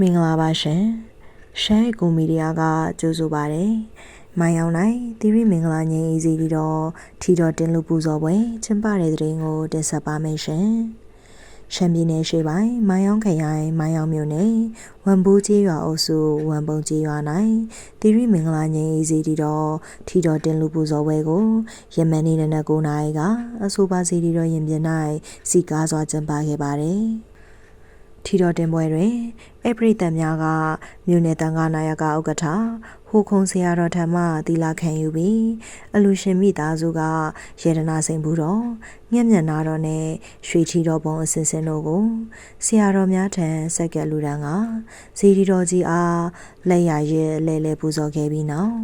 မင်္ဂလာပါရှင်ရှမ်းအကူမီဒီယာကကြိုးဆိုပါတယ်မိုင်အောင်နိုင်သီရိမင်္ဂလာငြိမ်းအေးစီပြီးတော့ထီတော်တင်လူပူဇော်ပွဲကျင်းပတဲ့တဲ့ရင်ကိုတင်ဆက်ပါမယ်ရှင်ရှမ်းပြည်နယ်ရှေ့ပိုင်းမိုင်အောင်ခရိုင်မိုင်အောင်မြို့နယ်ဝမ်ဘူးကျေးရွာအုပ်စုဝမ်ပုံကျေးရွာ၌သီရိမင်္ဂလာငြိမ်းအေးစီတီတော်ထီတော်တင်လူပူဇော်ပွဲကိုယမန်နေ့နနက်9:00နာရီကအဆိုပါစီတီတော်ရင်ပြင်၌စီကားစွာကျင်းပခဲ့ပါတယ် ထီတော်တင်ပွဲတွင်အပရိသတ်များကမြို့နယ်တန်ခါနာယကဥက္ကဋ္ဌဟိုခုံဆရာတော်ထံမှသီလခံယူပြီးအလူရှင်မိသားစုကယေဒနာစိန်ဘူးတော်မြက်မြတ်နာတော်နဲ့ရွှေထီတော်ပုံအစင်စင်တို့ကိုဆရာတော်များထံဆက်ကလူတန်းကဇီဒီတော်ကြီးအားလက်ရရဲလဲလဲပူဇော်ခဲ့ပြီးနောက်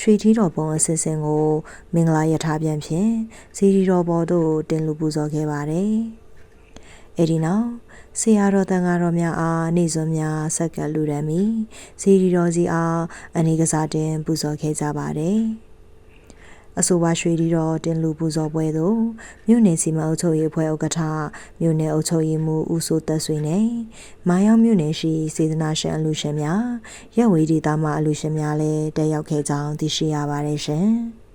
ရွှေထီတော်ပုံအစင်စင်ကို မင်္ဂလာရထားပြန်ဖြင့်ဇီဒီတော်ဘော်တို့တင်လူပူဇော်ခဲ့ပါတယ် အဲ့ဒီနောက်ဆရာတော်တန်ဃာတော်များအားနေစွန်များဆက်ကလူရန်မီစီရီတော်စီအားအနေကစားတင်ပူဇော်ခဲ့ကြပါတယ်အဆိုပါရွှေဒီတော်တင်လူပူဇော်ပွဲသို့မြို့နယ်စီမံအုပ်ချုပ်ရေးအဖွဲ့ဥက္ကဋ္ဌမြို့နယ်အုပ်ချုပ်ရေးမှူးဦးစိုးသက်ဆွေနဲ့မာယောင်မြို့နယ်ရှိစေတနာရှင်အလူရှင်များရက်ဝေးဒေသမှအလူရှင်များလည်းတက်ရောက်ခဲ့ကြောင်းသိရှိရပါတယ်ရှင်။